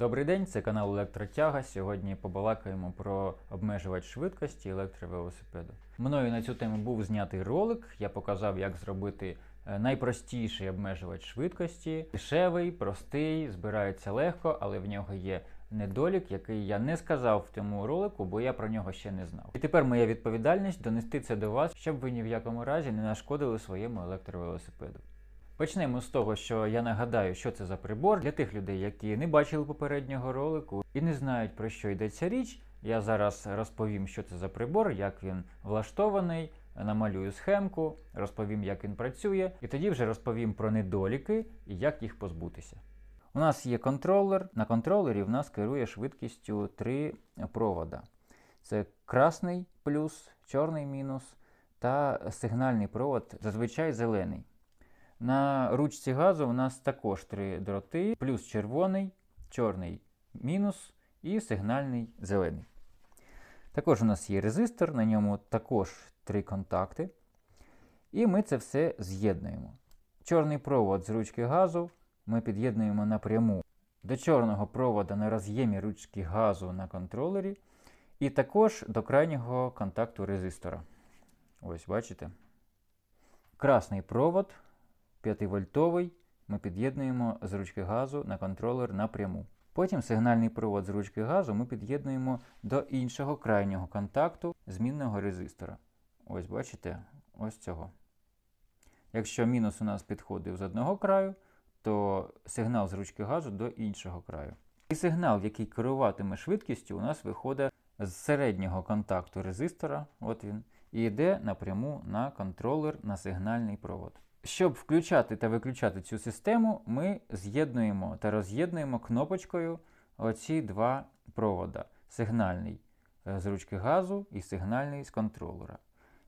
Добрий день, це канал Електротяга. Сьогодні побалакаємо про обмежувач швидкості електровелосипеду. Мною на цю тему був знятий ролик. Я показав, як зробити е, найпростіший обмежувач швидкості. Дешевий, простий, збирається легко, але в нього є недолік, який я не сказав в цьому ролику, бо я про нього ще не знав. І тепер моя відповідальність донести це до вас, щоб ви ні в якому разі не нашкодили своєму електровелосипеду. Почнемо з того, що я нагадаю, що це за прибор для тих людей, які не бачили попереднього ролику і не знають про що йдеться річ. Я зараз розповім, що це за прибор, як він влаштований, намалюю схемку, розповім, як він працює, і тоді вже розповім про недоліки і як їх позбутися. У нас є контролер. На контролері в нас керує швидкістю три провода. Це красний плюс, чорний мінус та сигнальний провод, зазвичай зелений. На ручці газу у нас також три дроти, плюс червоний, чорний мінус і сигнальний зелений. Також у нас є резистор, на ньому також три контакти. І ми це все з'єднуємо. Чорний провод з ручки газу ми під'єднуємо напряму до чорного провода на роз'ємі ручки газу на контролері, і також до крайнього контакту резистора. Ось, бачите? Красний провод 5-вольтовий ми під'єднуємо з ручки газу на контролер напряму. Потім сигнальний провод з ручки газу ми під'єднуємо до іншого крайнього контакту змінного резистора. Ось бачите, ось цього. Якщо мінус у нас підходив з одного краю, то сигнал з ручки газу до іншого краю. І сигнал, який керуватиме швидкістю, у нас виходить з середнього контакту резистора, от він, і йде напряму на контролер на сигнальний провод. Щоб включати та виключати цю систему, ми з'єднуємо та роз'єднуємо кнопочкою оці два провода: сигнальний е, з ручки газу і сигнальний з контролера.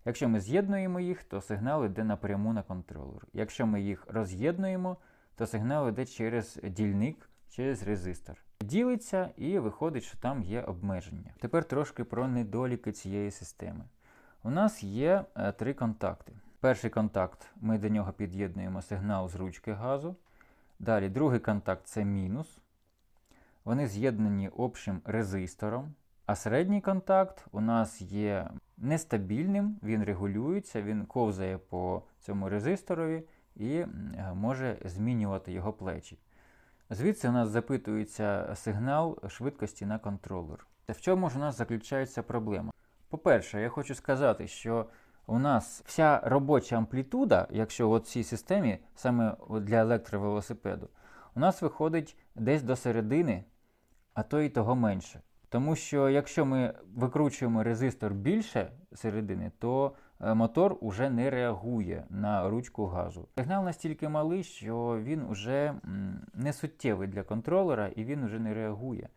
Якщо ми з'єднуємо їх, то сигнал йде напряму на контролер. Якщо ми їх роз'єднуємо, то сигнал йде через дільник, через резистор. Ділиться і виходить, що там є обмеження. Тепер трошки про недоліки цієї системи. У нас є е, три контакти. Перший контакт ми до нього під'єднуємо сигнал з ручки газу. Далі другий контакт це мінус. Вони з'єднані общим резистором. А середній контакт у нас є нестабільним, він регулюється, він ковзає по цьому резисторові і може змінювати його плечі. Звідси у нас запитується сигнал швидкості на контролер. В чому ж у нас заключається проблема? По-перше, я хочу сказати, що у нас вся робоча амплітуда, якщо в цій системі, саме для електровелосипеду, у нас виходить десь до середини, а то і того менше. Тому що якщо ми викручуємо резистор більше середини, то е, мотор уже не реагує на ручку газу. Сигнал настільки малий, що він вже не суттєвий для контролера і він вже не реагує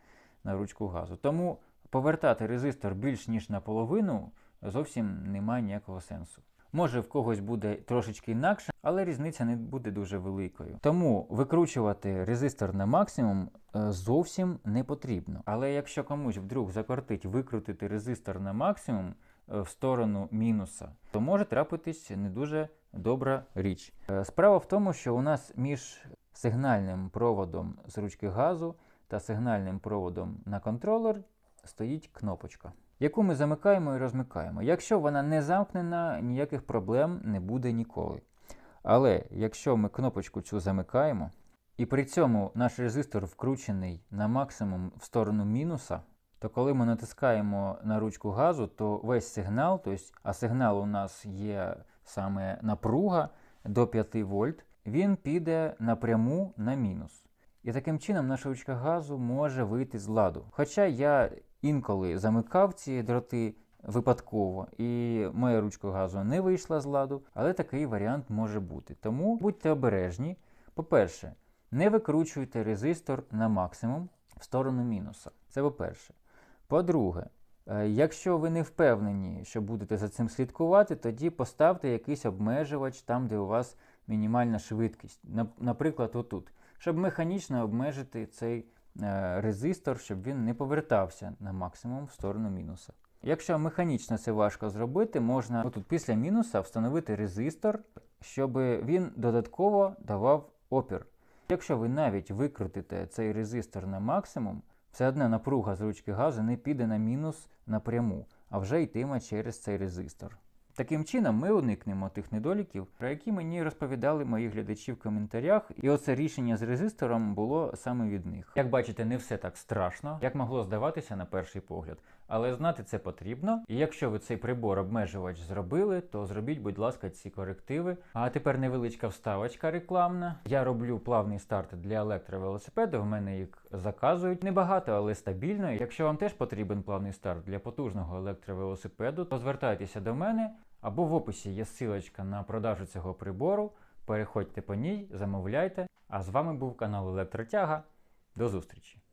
на ручку газу. Тому повертати резистор більш ніж наполовину зовсім немає ніякого сенсу. Може в когось буде трошечки інакше, але різниця не буде дуже великою. Тому викручувати резистор на максимум е, зовсім не потрібно. Але якщо комусь вдруг закортить викрутити резистор на максимум е, в сторону мінуса, то може трапитись не дуже добра річ. Е, Справа в тому, що у нас між сигнальним проводом з ручки газу та сигнальним проводом на контролер стоїть кнопочка яку ми замикаємо і розмикаємо. Якщо вона не замкнена, ніяких проблем не буде ніколи. Але якщо ми кнопочку цю замикаємо, і при цьому наш резистор вкручений на максимум в сторону мінуса, то коли ми натискаємо на ручку газу, то весь сигнал, тобто, а сигнал у нас є саме напруга до 5 вольт, він піде напряму на мінус. І таким чином наша ручка газу може вийти з ладу. Хоча я інколи замикав ці дроти випадково, і моя ручка газу не вийшла з ладу, але такий варіант може бути. Тому будьте обережні. По-перше, не викручуйте резистор на максимум в сторону мінуса. Це по-перше. По-друге, е, якщо ви не впевнені, що будете за цим слідкувати, тоді поставте якийсь обмежувач там, де у вас мінімальна швидкість. Наприклад, отут, щоб механічно обмежити цей резистор, щоб він не повертався на максимум в сторону мінуса. Якщо механічно це важко зробити, можна отут після мінуса встановити резистор, щоб він додатково давав опір. Якщо ви навіть викрутите цей резистор на максимум, все одно напруга з ручки газу не піде на мінус напряму, а вже йтиме через цей резистор. Таким чином, ми уникнемо тих недоліків, про які мені розповідали мої глядачі в коментарях, і оце рішення з резистором було саме від них. Як бачите, не все так страшно, як могло здаватися на перший погляд. Але знати це потрібно. І якщо ви цей прибор обмежувач зробили, то зробіть, будь ласка, ці корективи. А тепер невеличка вставочка рекламна. Я роблю плавний старт для електровелосипеду. В мене їх заказують небагато, але стабільно. Якщо вам теж потрібен плавний старт для потужного електровелосипеду, то звертайтеся до мене. Або в описі є ссылочка на продажу цього прибору. Переходьте по ній, замовляйте. А з вами був канал Електротяга. До зустрічі!